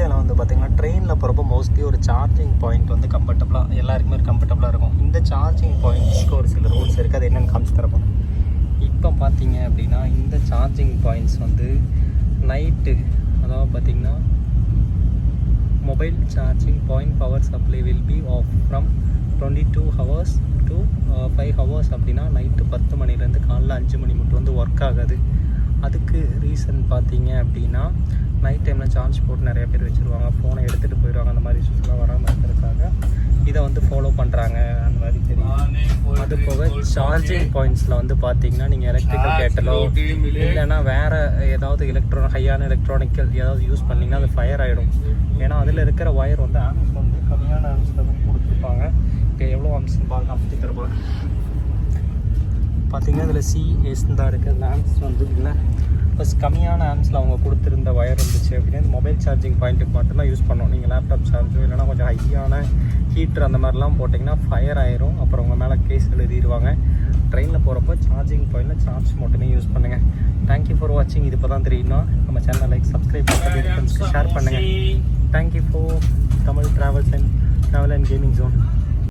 இந்தியாவில் வந்து பார்த்தீங்கன்னா ட்ரெயினில் போகிறப்போ மோஸ்ட்லி ஒரு சார்ஜிங் பாயிண்ட் வந்து கம்ஃபர்டபுளாக எல்லாருக்குமே கம்ஃபர்டபுளாக இருக்கும். இந்த சார்ஜிங் பாயிண்ட்ஸ்க்கு ஒரு சில ரூல்ஸ் இருக்குது அது என்னென்னு காமிச்சு தரப்போம் இப்போ பார்த்தீங்க அப்படின்னா இந்த சார்ஜிங் பாயிண்ட்ஸ் வந்து நைட்டு அதாவது பார்த்தீங்கன்னா mobile charging point power supply will be off from twenty two hours to five hours அப்படின்னா நைட்டு பத்து மணிலேருந்து காலைல அஞ்சு மணி மட்டும் வந்து ஒர்க் ஆகாது. அதுக்கு ரீசன் பார்த்தீங்க அப்படின்னா நைட் டைமில் சார்ஜ் போட்டு நிறைய பேர் வச்சுருவாங்க. ஃபோனை எடுத்துகிட்டு போயிடுவாங்க. அந்த மாதிரி இஷ்யூஸ்லாம் வராமல் இருக்கிறதுக்காக இதை வந்து ஃபாலோ பண்ணுறாங்க அந்த மாதிரி தெரியும் அது போக சார்ஜிங் பாயிண்ட்ஸில் வந்து பார்த்தீங்கன்னா நீங்கள் எலக்ட்ரிக்கல் கேட்டலோ இல்லைன்னா வேறு ஏதாவது எலக்ட்ரோ ஹையான எலக்ட்ரானிக்கல் ஏதாவது யூஸ் பண்ணிங்கன்னா அது ஃபயர் ஆகிடும் ஏன்னா அதில் இருக்கிற ஒயர் வந்து ஆம்ஸ் வந்து கம்மியான ஆம்ஸில் தான் கொடுத்துருப்பாங்க. இப்போ எவ்வளோ ஆம்ஸ்னு பாருங்க. அப்படி தருவாங்க பார்த்தீங்கன்னா இதில் சி எஸ் தான் இருக்குது அந்த ஆம்ஸ் வந்து இல்லை. ப்ளஸ் கம்மியான ஆம்ஸில் அவங்க கொடுத்துருந்த ஒயர் இருந்துச்சு அப்படின்னா மொபைல் சார்ஜிங் பாயிண்ட்டுக்கு மட்டும்தான் யூஸ் பண்ணணும். நீங்கள் லேப்டாப் சார்ஜோ இல்லைனா கொஞ்சம் ஹையான ஹீட்டர் அந்த மாதிரிலாம் போட்டிங்கன்னா ஃபயர் ஆயிரும். அப்புறம் உங்கள் மேலே கேஸ் எழுதிடுவாங்க ட்ரெயினில் போகிறப்போ சார்ஜிங் பாயிண்டில் சார்ஜ் மட்டுமே யூஸ் பண்ணுங்கள் தேங்க்யூ ஃபார் வாட்சிங் இது இப்போ தான் தெரியும்னா நம்ம சேனலை லைக் சப்ஸ்கிரைப் பண்ணி ஷேர் பண்ணுங்கள் thank you for Tamil travels and travel and gaming zone